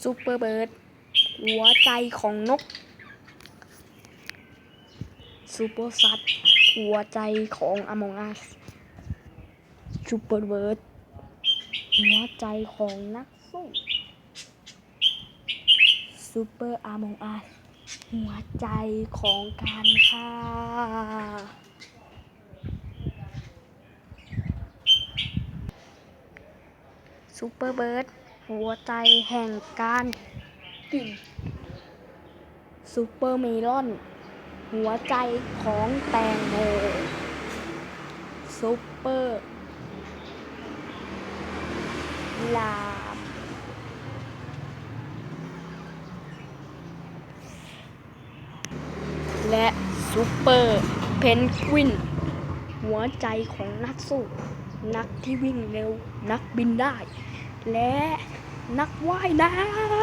ซูเปอร์เบิร์ดหัวใจของนกซูเปอร์ซัตหัวใจของอมองอัสซูเปอร์เบิร์ดหัวใจของนักสู้ซูเปอร์อมองอัสหัวใจของการฆ่าซูเปอร์เบิร์ด หัวใจแห่งการกินซูเปอร์เมลอน หัวใจของแตงโมซูเปอร์ลาบและซูเปอร์เพนกวิน หัวใจของนักสู้ นักที่วิ่งเร็ว นักบินได้ และ นักว่ายน้ำ